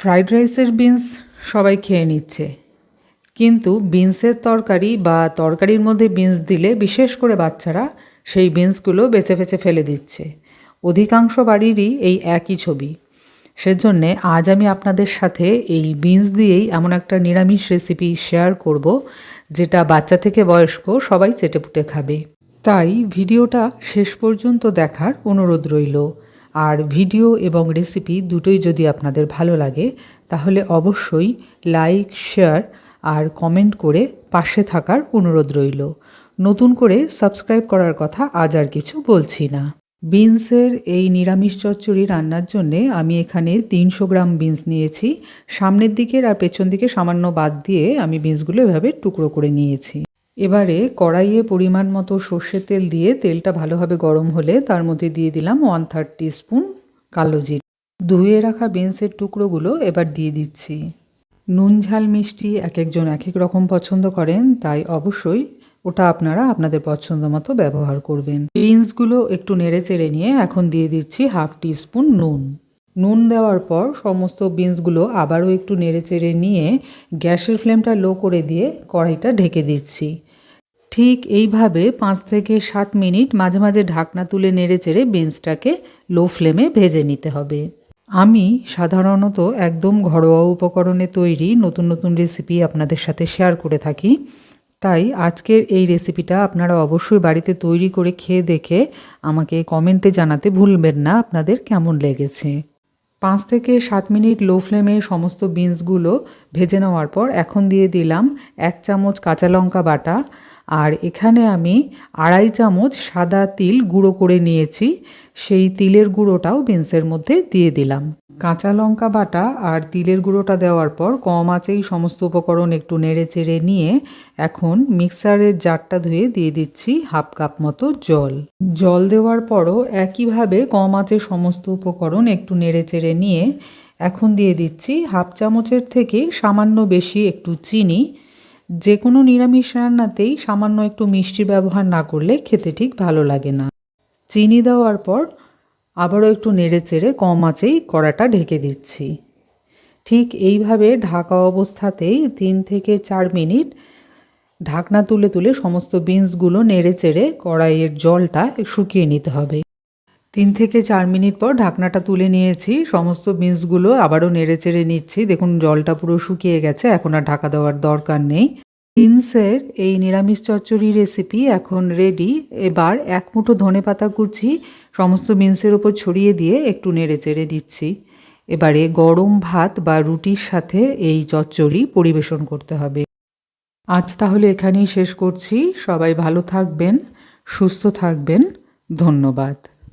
Fried রাইসের beans সবাই খেয়ে নিচ্ছে। কিন্তু বিনসের তরকারি বা তরকারির মধ্যে বিনস দিলে বিশেষ করে বাচ্চারা সেই বিনসগুলো বেছে বেছে ফেলে দিচ্ছে। অধিকাংশ বাড়িরই এই একই ছবি। সেজন্যে আজ আমি আপনাদের সাথে এই বিনস দিয়েই এমন একটা নিরামিষ রেসিপি শেয়ার করব, যেটা বাচ্চা থেকে বয়স্ক সবাই চেটেপুটে খাবে। তাই ভিডিওটা শেষ পর্যন্ত দেখার অনুরোধ রইল। আর ভিডিও এবং রেসিপি দুটোই যদি আপনাদের ভালো লাগে, তাহলে অবশ্যই লাইক শেয়ার আর কমেন্ট করে পাশে থাকার অনুরোধ রইল। নতুন করে সাবস্ক্রাইব করার কথা আজ আর কিছু বলছি না। বিনসের এই নিরামিষ চচ্চড়ি রান্নার জন্যে আমি এখানে তিনশো গ্রাম বিনস নিয়েছি। সামনের দিকের আর পেছন দিকে সামান্য বাদ দিয়ে আমি বিনসগুলো এভাবে টুকরো করে নিয়েছি। এবারে কড়াইয়ে পরিমাণ মতো সর্ষের তেল দিয়ে তেলটা ভালোভাবে গরম হলে তার মধ্যে দিয়ে দিলাম ওয়ান থার্ড স্পুন কালো জিরে। ধুয়ে রাখা বিনসের টুকরোগুলো এবার দিয়ে দিচ্ছি। নুন, ঝাল, মিষ্টি এক একজন এক এক রকম পছন্দ করেন, তাই অবশ্যই ওটা আপনারা আপনাদের পছন্দ মতো ব্যবহার করবেন। বিনসগুলো একটু নেড়ে চেড়ে নিয়ে এখন দিয়ে দিচ্ছি হাফ টি স্পুন নুন। নুন দেওয়ার পর সমস্ত বিনসগুলো আবারও একটু নেড়ে চেড়ে নিয়ে গ্যাসের ফ্লেমটা লো করে দিয়ে কড়াইটা ঢেকে দিচ্ছি। ঠিক এইভাবে পাঁচ থেকে সাত মিনিট মাঝে মাঝে ঢাকনা তুলে নেড়ে চেড়ে বিনসটাকে লো ফ্লেমে ভেজে নিতে হবে। আমি সাধারণত একদম ঘরোয়া উপকরণে তৈরি নতুন নতুন রেসিপি আপনাদের সাথে শেয়ার করে থাকি। তাই আজকের এই রেসিপিটা আপনারা অবশ্যই বাড়িতে তৈরি করে খেয়ে দেখে আমাকে কমেন্টে জানাতে ভুলবেন না আপনাদের কেমন লেগেছে। পাঁচ থেকে সাত মিনিট লো ফ্লেমে সমস্ত বিনসগুলো ভেজে নেওয়ার পর এখন দিয়ে দিলাম এক চামচ কাঁচা লঙ্কা বাটা আর এখানে আমি আড়াই চামচ সাদা তিল গুঁড়ো করে নিয়েছি, সেই তিলের গুঁড়োটাও বিনসের মধ্যে দিয়ে দিলাম। কাঁচা লঙ্কা বাটা আর তিলের গুঁড়োটা দেওয়ার পর কম আঁচেই সমস্ত উপকরণ একটু নেড়ে চেড়ে নিয়ে এখন মিক্সারের জারটা ধুয়ে দিয়ে দিচ্ছি হাফ কাপ মতো জল। জল দেওয়ার পরও একইভাবে কম আঁচে সমস্ত উপকরণ একটু নেড়ে চেড়ে নিয়ে এখন দিয়ে দিচ্ছি হাফ চামচের থেকে সামান্য বেশি একটু চিনি যে কোনো নিরামিষ রান্নাতেই সামান্য একটু মিষ্টি ব্যবহার না করলে খেতে ঠিক ভালো লাগে না। চিনি দেওয়ার পর আবারও একটু নেড়ে চেড়ে কম আঁচেই কড়াটা ঢেকে দিচ্ছি। ঠিক এইভাবে ঢাকা অবস্থাতেই তিন থেকে চার মিনিট ঢাকনা তুলে তুলে সমস্ত বিনসগুলো নেড়ে চেড়ে কড়াইয়ের জলটা শুকিয়ে নিতে হবে। তিন থেকে চার মিনিট পর ঢাকনাটা তুলে নিয়েছি। সমস্ত বিনসগুলো আবারও নেড়ে চেড়ে নিচ্ছি। দেখুন, জলটা পুরো শুকিয়ে গেছে, এখন আর ঢাকা দেওয়ার দরকার নেই। বিনসের এই নিরামিষ চচ্চড়ি রেসিপি এখন রেডি এবার এক মুঠো ধনে পাতা কুচি সমস্ত বিনসের ওপর ছড়িয়ে দিয়ে একটু নেড়ে চেড়ে দিচ্ছি এবারে গরম ভাত বা রুটির সাথে এই চচ্চড়ি পরিবেশন করতে হবে। আজ তাহলে এখানেই শেষ করছি। সবাই ভালো থাকবেন, সুস্থ থাকবেন। ধন্যবাদ।